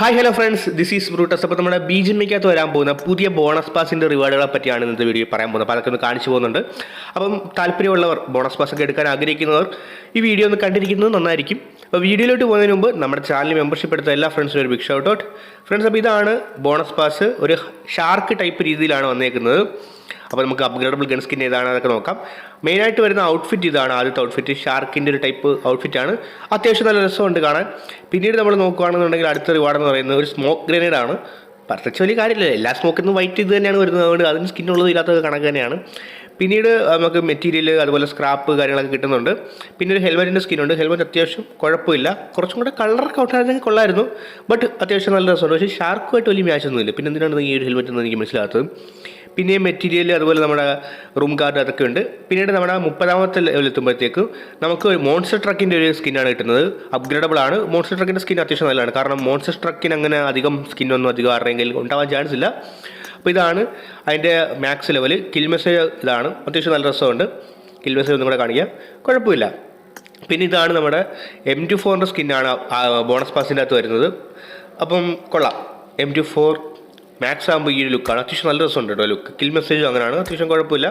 Hi hello friends this is Brutus അപ്പോൾ നമ്മുടെ B ബീജിന്മയ്ക്കകത്ത് വരാൻ പോകുന്ന പുതിയ ബോണസ് പാസിന്റെ റിവാർഡുകളെ പറ്റിയാണ് ഇന്നത്തെ വീഡിയോ പറയാൻ പോകുന്നത്. അപ്പോൾ അതൊക്കെ ഒന്ന് കാണിച്ചു പോകുന്നുണ്ട്. അപ്പം താല്പര്യമുള്ളവർ ബോണസ് പാസ് ഒക്കെ എടുക്കാൻ ആഗ്രഹിക്കുന്നവർ ഈ വീഡിയോ ഒന്ന് കണ്ടിരിക്കുന്നത് നന്നായിരിക്കും. അപ്പോൾ വീഡിയോയിലോട്ട് പോകുന്നതിന് മുമ്പ് നമ്മുടെ ചാനൽ മെമ്പർഷിപ്പ് എടുത്ത എല്ലാ ഫ്രണ്ട്സിനും ഒരു ബിഗ് ഷൗട്ട് ഔട്ട് ഫ്രണ്ട്സ് അപ്പോൾ ഇതാണ് ബോണസ് പാസ് ഒരു ഷാർക്ക് ടൈപ്പ് രീതിയിലാണ് വന്നേക്കുന്നത്. അപ്പോൾ നമുക്ക് അപ്ഗ്രേഡബിൾ ഗൺ സ്കിൻ ഏതാണ് അതൊക്കെ നോക്കാം. മെയിനായിട്ട് വരുന്ന ഔട്ട്ഫിറ്റ് ഇതാണ് ആദ്യത്തെ ഔട്ട്ഫിറ്റ് ഷാർക്കിന്റെ ഒരു ടൈപ്പ് ഔട്ട്ഫിറ്റാണ് അത്യാവശ്യം നല്ല രസമുണ്ട് കാണാൻ. പിന്നീട് നമ്മൾ നോക്കുകയാണെന്നുണ്ടെങ്കിൽ അടുത്ത റിവാർഡ് എന്ന് പറയുന്നത് ഒരു സ്മോക്ക് ഗ്രനേഡ് പ്രത്യേകിച്ച് വലിയ കാര്യമില്ല. എല്ലാ സ്മോക്കിൽ വൈറ്റ് ഇത് തന്നെയാണ് വരുന്നത്. അതുകൊണ്ട് അതിന് സ്കിന്നുള്ളത് ഇല്ലാത്തത് കണക്ക് തന്നെയാണ്. പിന്നീട് നമുക്ക് മെറ്റീരിയൽ അതുപോലെ സ്ക്രാപ്പ് കാര്യങ്ങളൊക്കെ കിട്ടുന്നുണ്ട്. പിന്നെ ഒരു ഹെൽമെറ്റിന്റെ സ്കിന്നുണ്ട് ഹെൽമെറ്റ് അത്യാവശ്യം കുഴപ്പമില്ല. കുറച്ചും കൂടെ കളറൊക്കെ ഔട്ടായിരുന്നെങ്കിൽ കൊള്ളായിരുന്നു. ബട്ട് അത്യാവശ്യം നല്ല രസമുണ്ട്. പക്ഷേ ഷാർക്കുമായിട്ട് വലിയ മാച്ച് ഒന്നുമില്ല. പിന്നെ എന്തിനാണ് ഈ ഒരു ഹെൽമെറ്റ് എന്ന് എനിക്ക് മനസ്സിലാത്തത് പിന്നെ മെറ്റീരിയൽ അതുപോലെ നമ്മുടെ റൂം കാർഡ് അതൊക്കെ ഉണ്ട്. പിന്നീട് നമ്മുടെ മുപ്പതാമത്തെ ലെവൽ എത്തുമ്പോഴത്തേക്കും നമുക്ക് മോൺസ്റ്റർ ട്രക്കിന്റെ ഒരു സ്കിന്നാണ് കിട്ടുന്നത്. അപ്ഗ്രേഡബിൾ ആണ്. മോൺസ്റ്റർ ട്രക്കിന്റെ സ്കിൻ അത്യാവശ്യം നല്ലതാണ്. കാരണം മോൺസ്റ്റർ ട്രക്കിന് അങ്ങനെ അധികം സ്കിന്നൊന്നും അധികം ആരുടെയെങ്കിലും ഉണ്ടാവാൻ ചാൻസ് ഇല്ല. അപ്പോൾ ഇതാണ് അതിന്റെ മാക്സ് ലെവൽ കിൽ മെസ്സേജ് ഇതാണ്. അത്യാവശ്യം നല്ല രസമുണ്ട്. കിൽ മെസ്സേജ് ഒന്നും കൂടെ കാണിക്കാം. കുഴപ്പമില്ല. പിന്നെ ഇതാണ് നമ്മുടെ എം ടു ഫോറിന്റെ സ്കിന്നാണ് ബോണസ് പാസിന്റെ അകത്ത് വരുന്നത്. അപ്പം കൊള്ളാം. എം ടു ഫോർ മാക്സ് ആകുമ്പോൾ ഈ ലുക്കാണ് അത്യാവശ്യം നല്ല രസമുണ്ട് കേട്ടോ ലുക്ക് കിൽ മെസ്സേജും അങ്ങനെയാണ്. അത്യാവശ്യം കുഴപ്പമില്ല.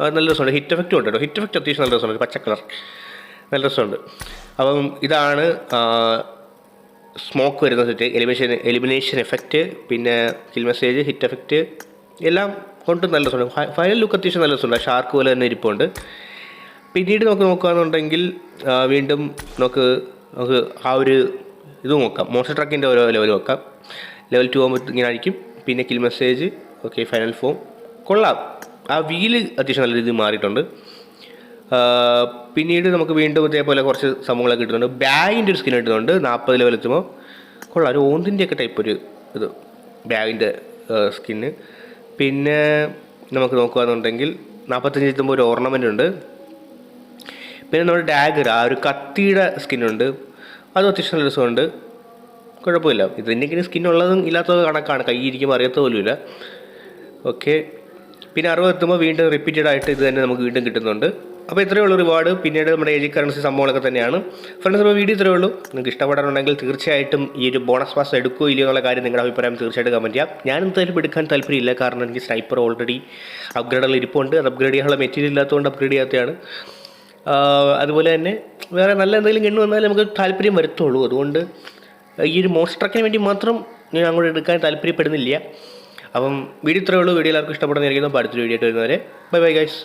അത് നല്ല രസമുണ്ട്. ഹിറ്റ് എഫക്റ്റും ഉണ്ട് കേട്ടോ. ഹിറ്റ് എഫക്റ്റ് അത്യാവശ്യം നല്ല രസമുണ്ട്. പച്ച കളർ നല്ല രസമുണ്ട്. അപ്പം ഇതാണ് സ്മോക്ക് വരുന്ന സെറ്റ് എലിമിനേഷൻ എലിമിനേഷൻ എഫക്റ്റ് പിന്നെ കിൽ മെസ്സേജ് ഹിറ്റ് എഫക്റ്റ് എല്ലാം കൊണ്ട് നല്ല രസമുണ്ട്. ഫൈനൽ ലുക്ക് അത്യാവശ്യം നല്ല രസമുണ്ട്. ഷാർക്ക് പോലെ തന്നെ ഇരിപ്പുണ്ട്. പിന്നീട് നമുക്ക് നോക്കുകയാണെന്നുണ്ടെങ്കിൽ വീണ്ടും നമുക്ക് നമുക്ക് ആ ഒരു ഇത് നോക്കാം. മോസ്റ്റർ ട്രക്കിന്റെ ഓരോ ലെവൽ നോക്കാം. ലെവൽ ടു ആകുമ്പോൾ ഇങ്ങനെ ആയിരിക്കും പിന്നെ kill message okay final form കൊള്ളാം. ആ വീൽ അത്യാവശ്യം നല്ല രീതിയിൽ മാറിയിട്ടുണ്ട്. പിന്നീട് നമുക്ക് വീണ്ടും ഇതേപോലെ കുറച്ച് സംഭവങ്ങളൊക്കെ കിട്ടുന്നുണ്ട്. ബാഗിന്റെ ഒരു സ്കിൻ കിട്ടുന്നുണ്ട്. നാൽപ്പത് ലെവൽ എത്തുമ്പോൾ കൊള്ളാം. ഒരു ഓന്തിന്റെ ഒക്കെ ടൈപ്പ് ഒരു ഇത്. ബാഗിന്റെ സ്കിന്ന് പിന്നെ നമുക്ക് നോക്കുകയാണെന്നുണ്ടെങ്കിൽ നാൽപ്പത്തഞ്ച് എത്തുമ്പോൾ ഒരു ഓർണമെന്റ് ഉണ്ട്. പിന്നെ നമ്മുടെ ഡാഗർ ആ ഒരു കത്തിയുടെ സ്കിന്നുണ്ട് അതും അത്യാവശ്യം നല്ല രസമുണ്ട്. കുഴപ്പമില്ല. ഇതിന്റെങ്കിലും സ്കിൻ ഉള്ളതും ഇല്ലാത്തതും കണക്കാണ്. കൈ ഇരിക്കുമ്പോൾ അറിയാത്ത പോലുമില്ല. ഓക്കെ പിന്നെ അറുപതെത്തുമ്പോൾ വീണ്ടും റിപ്പീറ്റഡ് ആയിട്ട് ഇത് തന്നെ നമുക്ക് വീണ്ടും കിട്ടുന്നുണ്ട്. അപ്പോൾ ഇത്രയേ ഉള്ളൂ റിവാർഡ് പിന്നീട് നമ്മുടെ ഏജി കറൻസി സംഭവങ്ങളൊക്കെ തന്നെയാണ്. ഫ്രണ്ട്സ് അപ്പോൾ വീഡിയോ ഇത്രയേ ഉള്ളൂ. നിങ്ങൾക്ക് ഇഷ്ടപ്പെടാനുണ്ടെങ്കിൽ തീർച്ചയായിട്ടും ഈ ഒരു ബോണസ് പാസ് എടുക്കുകയോ ഇല്ലയോ എന്നുള്ള കാര്യം നിങ്ങളുടെ അഭിപ്രായം തീർച്ചയായിട്ടും കമന്റ് ചെയ്യാം. ഞാൻ എന്തായാലും എടുക്കാൻ താല്പര്യമില്ല. കാരണം എനിക്ക് സ്നൈപ്പർ ഓൾറെഡി അപ്ഗ്രേഡുകൾ ഇരിപ്പുണ്ട്. അത് അപ്ഗ്രേഡ് ചെയ്യാനുള്ള മെറ്റീരിയൽ ഇല്ലാത്തതുകൊണ്ട് അപ്ഗ്രേഡ് ചെയ്യാത്തതാണ്. അതുപോലെ തന്നെ വേറെ നല്ല എന്തെങ്കിലും കിണ്ണു വന്നാൽ നമുക്ക് താല്പര്യം വരുത്തുള്ളൂ. അതുകൊണ്ട് ഈ ഒരു മോൺസ്ട്രക്കിന് വേണ്ടി മാത്രം ഞാൻ അങ്ങോട്ട് എടുക്കാൻ താല്പര്യപ്പെടുന്നില്ല. അപ്പം വീഡിയോ ഇത്രയേ ഉള്ളൂ. വീഡിയോ എല്ലാവർക്കും ഇഷ്ടപ്പെടുന്നതായിരിക്കും അടുത്തൊരു വീഡിയോ ആയിട്ട് വരുന്നവരെ. Bye bye guys